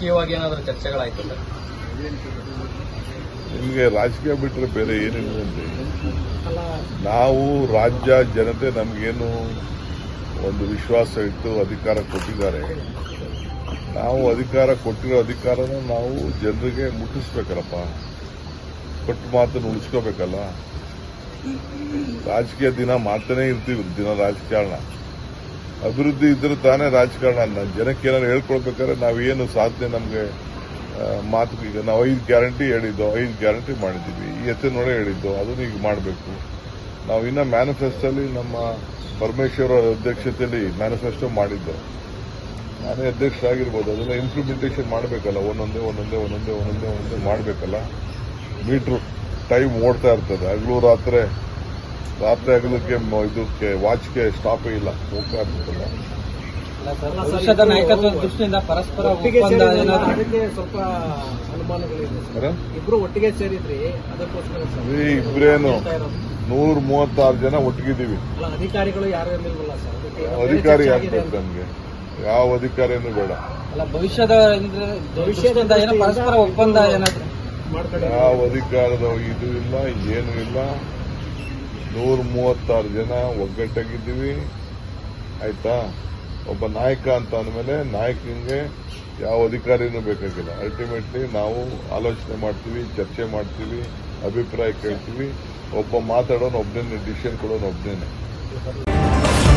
ರಾಜಕೀಯವಾಗಿ ಏನಾದರೂ ಚರ್ಚೆಗಳಾಯ್ತು ಸರ್? ನಿಮಗೆ ರಾಜಕೀಯ ಬಿಟ್ಟರೆ ಬೇರೆ ಏನಿಲ್ಲ ನಾವು ರಾಜ್ಯ ಜನತೆ ನಮಗೇನು ಒಂದು ವಿಶ್ವಾಸ ಇಟ್ಟು ಅಧಿಕಾರ ಕೊಟ್ಟಿದ್ದಾರೆ. ನಾವು ಅಧಿಕಾರ ಕೊಟ್ಟಿರೋ ಅಧಿಕಾರನ ನಾವು ಜನರಿಗೆ ಮುಟ್ಟಿಸ್ಬೇಕಲ್ಲಪ್ಪ. ಕೊಟ್ಟು ಮಾತನ್ನು ಉಳಿಸ್ಕೋಬೇಕಲ್ಲ. ರಾಜಕೀಯ ದಿನ ಮಾಡ್ತಾನೆ ಇರ್ತೀವಿ ದಿನ ರಾಜಕಾರಣ. ಅಭಿವೃದ್ಧಿ ಇದ್ರೆ ತಾನೇ ರಾಜಕಾರಣ ನಾನು ಜನಕ್ಕೆ ಏನಾದ್ರು ಹೇಳ್ಕೊಳ್ಬೇಕಾದ್ರೆ ನಾವೇನು ಸಾಧನೆ ನಮಗೆ ಮಾತು ಈಗ ನಾವು ಐದು ಗ್ಯಾರಂಟಿ ಹೇಳಿದ್ದು, ಐದು ಗ್ಯಾರಂಟಿ ಮಾಡಿದ್ದೀವಿ. ಈ ನೋಡೇ ಹೇಳಿದ್ದು, ಅದನ್ನು ಈಗ ಮಾಡಬೇಕು. ನಾವು ಇನ್ನ ಮ್ಯಾನಿಫೆಸ್ಟೋಲಿ ನಮ್ಮ ಪರಮೇಶ್ವರ ಅಧ್ಯಕ್ಷತೆಯಲ್ಲಿ ಮ್ಯಾನಿಫೆಸ್ಟೋ ಮಾಡಿದ್ದು. ನಾನೇ ಅಧ್ಯಕ್ಷರಾಗಿರ್ಬೋದು. ಅದನ್ನ ಇಂಪ್ಲಿಮೆಂಟೇಷನ್ ಮಾಡಬೇಕಲ್ಲ. ಒಂದೊಂದೇ ಒಂದೊಂದೇ ಒಂದೊಂದೇ ಒಂದೊಂದೇ ಒಂದೊಂದೇ ಮಾಡಬೇಕಲ್ಲ. ಮೀಟ್ರು ಟೈಮ್ ಓಡ್ತಾ ಇರ್ತದೆ. ಹಗಲು ರಾತ್ರಿ ರಾತ್ರಿ ಹಗಲಕ್ಕೆ ಇದಕ್ಕೆ ವಾಚ್ಗೆ ಸ್ಟಾಪೇ ಇಲ್ಲ. ಹೋಗ್ತಾ ಇರ್ತದಲ್ಲ ಪಕ್ಷದ ನಾಯಕತ್ವದ ದೃಷ್ಟಿಯಿಂದ ಪರಸ್ಪರ ಒಟ್ಟಿಗೆ ಒಪ್ಪಂದ ಸ್ವಲ್ಪ ಅನುಮಾನಗಳಿದೆ? ಇಬ್ರು ಒಟ್ಟಿಗೆ ಸೇರಿದ್ರಿ ಅದಕ್ಕೋಸ್ಕರ ಇಬ್ರೇನು ನೂರ್ ಮೂವತ್ತಾರು ಜನ ಒಟ್ಟಿಗಿದ್ದೀವಿ. ಅಲ್ಲ ಅಧಿಕಾರಿಗಳು ಯಾರು ಇರ್ಲಿಲ್ವಲ್ಲ ಸರ್? ಅಧಿಕಾರಿ ಆಗ್ಬೇಕು ನಮ್ಗೆ? ಯಾವ ಅಧಿಕಾರಿನೂ ಬೇಡ. ಅಲ್ಲ ಭವಿಷ್ಯದ ಭವಿಷ್ಯದಿಂದ ಏನೋ ಪರಸ್ಪರ ಒಪ್ಪಂದ ಏನಾದ್ರು ಯಾವ ಅಧಿಕಾರದ ಇದು ಇಲ್ಲ ಏನು ಇಲ್ಲ. ನೂರ ಮೂವತ್ತಾರು ಜನ ಒಗ್ಗಟ್ಟಾಗಿದ್ದೀವಿ. ಆಯ್ತಾ? ಒಬ್ಬ ನಾಯಕ ಅಂತ ಅಂದಮೇಲೆ ನಾಯಕನಿಗೆ ಯಾವ ಅಧಿಕಾರಿನೂ ಬೇಕಾಗಿಲ್ಲ. ಅಲ್ಟಿಮೇಟ್ಲಿ ನಾವು ಆಲೋಚನೆ ಮಾಡ್ತೀವಿ, ಚರ್ಚೆ ಮಾಡ್ತೀವಿ, ಅಭಿಪ್ರಾಯ ಕೇಳ್ತೀವಿ. ಒಬ್ಬ ಮಾತಾಡೋನು ಒಬ್ಬನೇ ಡಿಸಿಷನ್ ಕೊಡೋನು ಒಬ್ಬನೇ